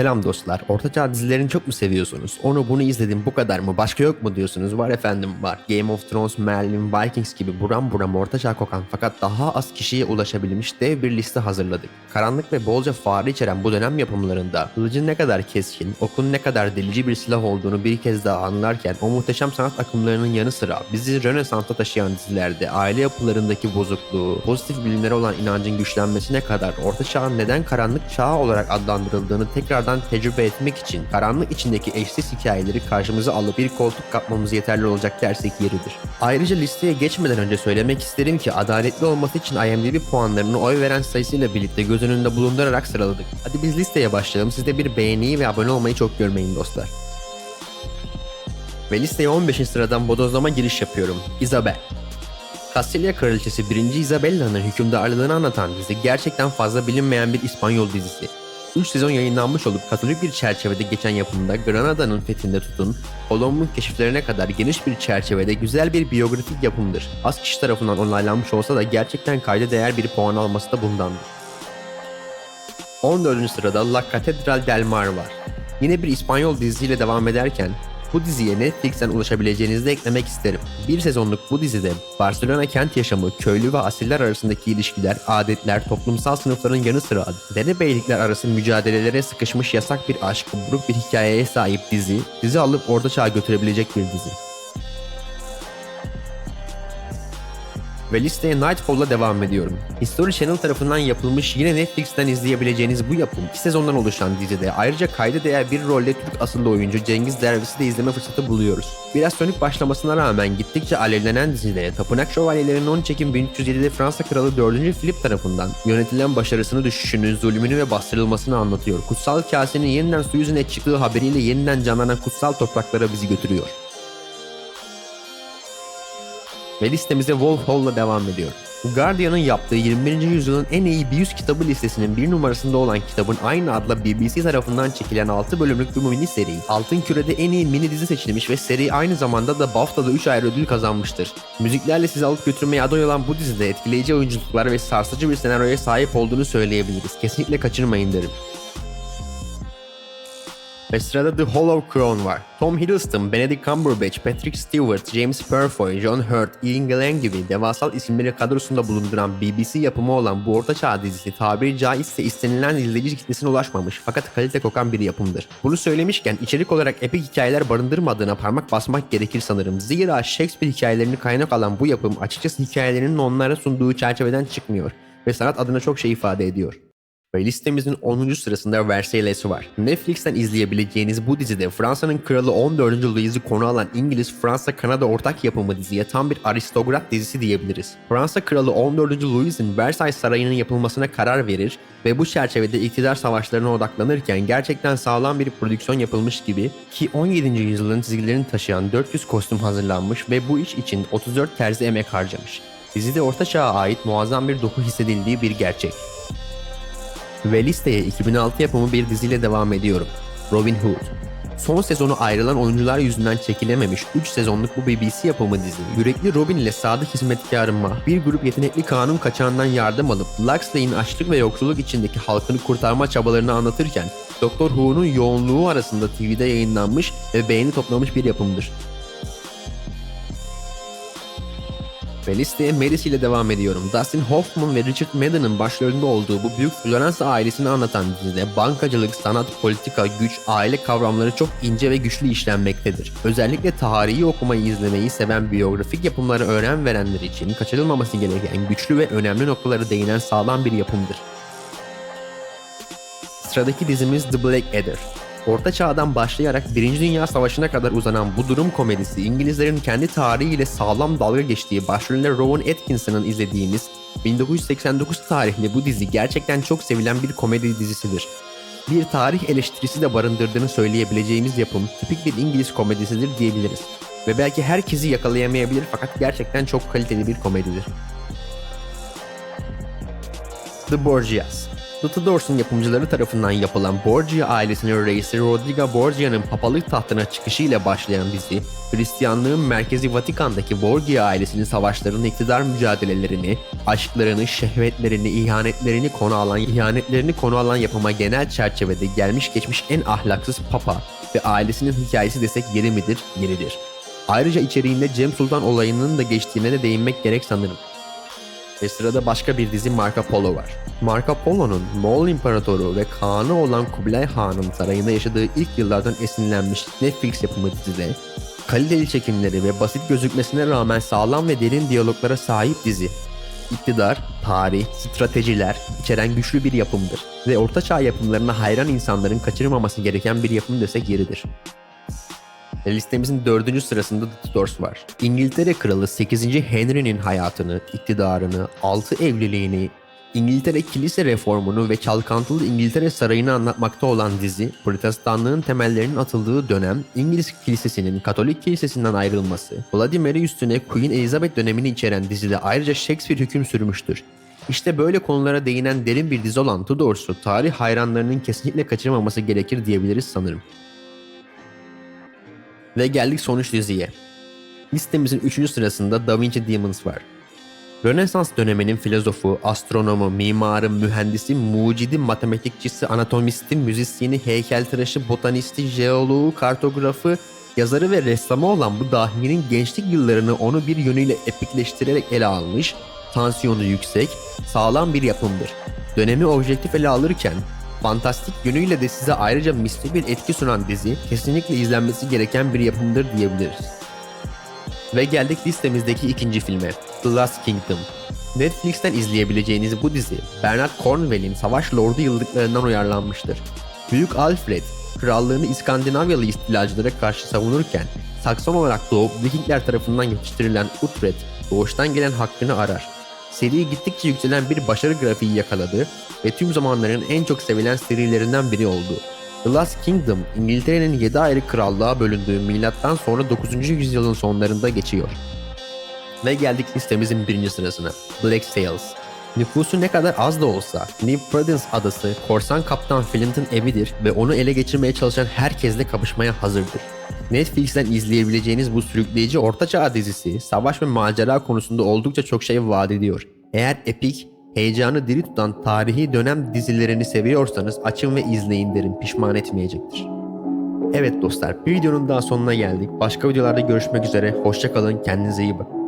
Selam dostlar. Ortaçağ dizilerini çok mu seviyorsunuz? Onu bunu izledim bu kadar mı? Başka yok mu diyorsunuz? Var efendim var. Game of Thrones, Merlin, Vikings gibi buram buram ortaçağ kokan fakat daha az kişiye ulaşabilmiş dev bir liste hazırladık. Karanlık ve bolca fare içeren bu dönem yapımlarında kılıcın ne kadar keskin, okun ne kadar delici bir silah olduğunu bir kez daha anlarken o muhteşem sanat akımlarının yanı sıra bizi Rönesans'a taşıyan dizilerde aile yapılarındaki bozukluğu, pozitif bilimlere olan inancın güçlenmesine kadar Orta Çağ'ın neden karanlık çağ olarak adlandırıldığını tekrardan tecrübe etmek için karanlık içindeki eşsiz hikayeleri karşımıza alıp bir koltuk kapmamız yeterli olacak dersek yeridir. Ayrıca listeye geçmeden önce söylemek isterim ki adaletli olması için IMDb puanlarını oy veren sayısıyla birlikte göz önünde bulundurarak sıraladık. Hadi biz listeye başlayalım. Siz de bir beğeniyi ve abone olmayı çok görmeyin dostlar. Ve listeye 15. sıradan bodozlama giriş yapıyorum. Isabel. Kastilya Kraliçesi 1. Isabella'nın hükümdarlığını anlatan dizi gerçekten fazla bilinmeyen bir İspanyol dizisi. 3 sezon yayınlanmış olup katolik bir çerçevede geçen yapımda Granada'nın fethinde tutun, Kolomb'un keşiflerine kadar geniş bir çerçevede güzel bir biyografik yapımdır. Az kişi tarafından onaylanmış olsa da gerçekten kayda değer bir puan alması da bundandır. 14. sırada La Catedral del Mar var. Yine bir İspanyol dizisiyle devam ederken bu diziye Netflix'ten ulaşabileceğinizi de eklemek isterim. Bir sezonluk bu dizide Barcelona kent yaşamı, köylü ve asiller arasındaki ilişkiler, adetler, toplumsal sınıfların yanı sıra derebeylikler arası mücadelelere sıkışmış yasak bir aşk, buruk bir hikayeye sahip dizi, dizi alıp orta çağa götürebilecek bir dizi. Ve listeye Nightfall'la devam ediyorum. History Channel tarafından yapılmış yine Netflix'ten izleyebileceğiniz bu yapım iki sezondan oluşan dizide ayrıca kayda değer bir rolle Türk asıllı oyuncu Cengiz Derviş'i de izleme fırsatı buluyoruz. Biraz sönük başlamasına rağmen gittikçe alevlenen dizide Tapınak Şövalyelerinin 10 çekim 1307'de Fransa Kralı 4. Philip tarafından yönetilen başarısını düşüşünü, zulmünü ve bastırılmasını anlatıyor. Kutsal kasenin yeniden su yüzüne çıktığı haberiyle yeniden canlanan kutsal topraklara bizi götürüyor. Ve listemize Wolf Hall'la devam ediyor. Guardian'ın yaptığı 21. yüzyılın en iyi 100 kitabı listesinin bir numarasında olan kitabın aynı adla BBC tarafından çekilen 6 bölümlük bir mini seri, Altın Küre'de en iyi mini dizi seçilmiş ve seri aynı zamanda da BAFTA'da 3 ayrı ödül kazanmıştır. Müziklerle sizi alıp götürmeye aday olan bu dizide etkileyici oyunculuklar ve sarsıcı bir senaryoya sahip olduğunu söyleyebiliriz. Kesinlikle kaçırmayın derim. Ve sırada The Hollow Crown var. Tom Hiddleston, Benedict Cumberbatch, Patrick Stewart, James Purfoy, John Hurt, Ian Gillan gibi devasal isimleri kadrosunda bulunduran BBC yapımı olan bu ortaçağ dizisi tabiri caizse istenilen izleyici kitlesine ulaşmamış fakat kalite kokan bir yapımdır. Bunu söylemişken içerik olarak epik hikayeler barındırmadığına parmak basmak gerekir sanırım. Zira Shakespeare hikayelerini kaynak alan bu yapım açıkçası hikayelerinin onlara sunduğu çerçeveden çıkmıyor ve sanat adına çok şey ifade ediyor. Ve listemizin 10. sırasında Versailles var. Netflix'ten izleyebileceğiniz bu dizide Fransa'nın kralı 14. Louis'i konu alan İngiliz-Fransa-Kanada ortak yapımı diziye tam bir aristokrat dizisi diyebiliriz. Fransa kralı 14. Louis'in Versailles Sarayı'nın yapılmasına karar verir ve bu çerçevede iktidar savaşlarına odaklanırken gerçekten sağlam bir prodüksiyon yapılmış gibi ki 17. yüzyılın çizgilerini taşıyan 400 kostüm hazırlanmış ve bu iş için 34 terzi emek harcamış. Dizide Orta Çağ'a ait muazzam bir doku hissedildiği bir gerçek. Ve listeye 2006 yapımı bir diziyle devam ediyorum. Robin Hood. Son sezonu ayrılan oyuncular yüzünden çekilememiş 3 sezonluk bu BBC yapımı dizi, yürekli Robin ile sadık hizmetkarı Ma, bir grup yetenekli kanun kaçağından yardım alıp Locksley'in açlık ve yoksulluk içindeki halkını kurtarma çabalarını anlatırken, Doktor Who'nun yoğunluğu arasında TV'de yayınlanmış ve beğeni toplamış bir yapımdır. Ve listeye Melis ile devam ediyorum. Dustin Hoffman ve Richard Madden'ın başlarında olduğu bu büyük Floransa ailesini anlatan dizide bankacılık, sanat, politika, güç, aile kavramları çok ince ve güçlü işlenmektedir. Özellikle tarihi okumayı izlemeyi seven biyografik yapımlara önem verenler için kaçırılmaması gereken güçlü ve önemli noktaları değinen sağlam bir yapımdır. Sıradaki dizimiz The Black Adder. Orta Çağ'dan başlayarak Birinci Dünya Savaşı'na kadar uzanan bu durum komedisi İngilizlerin kendi tarihiyle sağlam dalga geçtiği başrolünde Rowan Atkinson'ın izlediğimiz 1989 tarihli bu dizi gerçekten çok sevilen bir komedi dizisidir. Bir tarih eleştirisi de barındırdığını söyleyebileceğimiz yapım tipik bir İngiliz komedisidir diyebiliriz. Ve belki herkesi yakalayamayabilir fakat gerçekten çok kaliteli bir komedidir. The Borgias The Tudors'un yapımcıları tarafından yapılan Borgia ailesinin reisi Rodrigo Borgia'nın papalık tahtına çıkışıyla başlayan dizi, Hristiyanlığın merkezi Vatikan'daki Borgia ailesinin savaşlarını, iktidar mücadelelerini, aşklarını, şehvetlerini, ihanetlerini konu alan, ihanetlerini konu alan yapıma genel çerçevede gelmiş geçmiş en ahlaksız papa ve ailesinin hikayesi desek yeri midir? Yeridir. Ayrıca içeriğinde Cem Sultan olayının da geçtiğine de değinmek gerek sanırım. Ve sırada başka bir dizi Marco Polo var. Marco Polo'nun Moğol İmparatoru ve Kağan'ı olan Kubilay Han'ın sarayında yaşadığı ilk yıllardan esinlenmiş Netflix yapımı dizide kaliteli çekimleri ve basit gözükmesine rağmen sağlam ve derin diyaloglara sahip dizi. İktidar, tarih, stratejiler içeren güçlü bir yapımdır ve ortaçağ yapımlarına hayran insanların kaçırmaması gereken bir yapım desek yeridir. Ve Listemizin dördüncü sırasında The Tudors var. İngiltere Kralı 8. Henry'nin hayatını, iktidarını, altı evliliğini, İngiltere kilise reformunu ve çalkantılı İngiltere sarayını anlatmakta olan dizi, protestanlığın temellerinin atıldığı dönem, İngiliz kilisesinin Katolik kilisesinden ayrılması, Vladimir'i üstüne Queen Elizabeth dönemini içeren dizide ayrıca Shakespeare hüküm sürmüştür. İşte böyle konulara değinen derin bir dizi olan Tudors'u tarih hayranlarının kesinlikle kaçırmaması gerekir diyebiliriz sanırım. Ve geldik sonuç diziye. Listemizin 3. sırasında Da Vinci Demons var. Rönesans döneminin filozofu, astronomu, mimarı, mühendisi, mucidi, matematikçisi, anatomisti, müzisyeni, heykeltıraşı, botanisti, jeoloğu, kartografı, yazarı ve ressamı olan bu dahinin gençlik yıllarını onu bir yönüyle epikleştirerek ele almış, tansiyonu yüksek, sağlam bir yapımdır. Dönemi objektif ele alırken, fantastik yönüyle de size ayrıca misli bir etki sunan dizi, kesinlikle izlenmesi gereken bir yapımdır diyebiliriz. Ve geldik listemizdeki ikinci filme, The Last Kingdom. Netflix'ten izleyebileceğiniz bu dizi, Bernard Cornwell'in Savaş Lordu yıllıklarından uyarlanmıştır. Büyük Alfred, krallığını İskandinavyalı istilacılara karşı savunurken, Sakson olarak doğup Vikingler tarafından yetiştirilen Uhtred, doğuştan gelen hakkını arar. Seri gittikçe yükselen bir başarı grafiği yakaladı ve tüm zamanların en çok sevilen serilerinden biri oldu. The Last Kingdom, İngiltere'nin 7 ayrı krallığa bölündüğü milattan sonra 9. yüzyılın sonlarında geçiyor. Ve geldik listemizin birinci sırasına. Black Sails. Nüfusu ne kadar az da olsa New Prudence adası korsan kaptan Flint'in evidir ve onu ele geçirmeye çalışan herkesle kapışmaya hazırdır. Netflix'ten izleyebileceğiniz bu sürükleyici ortaçağ dizisi savaş ve macera konusunda oldukça çok şey vaat ediyor. Eğer epik, heyecanı diri tutan tarihi dönem dizilerini seviyorsanız açın ve izleyin derim pişman etmeyecektir. Evet dostlar bir videonun daha sonuna geldik. Başka videolarda görüşmek üzere. Hoşçakalın kendinize iyi bakın.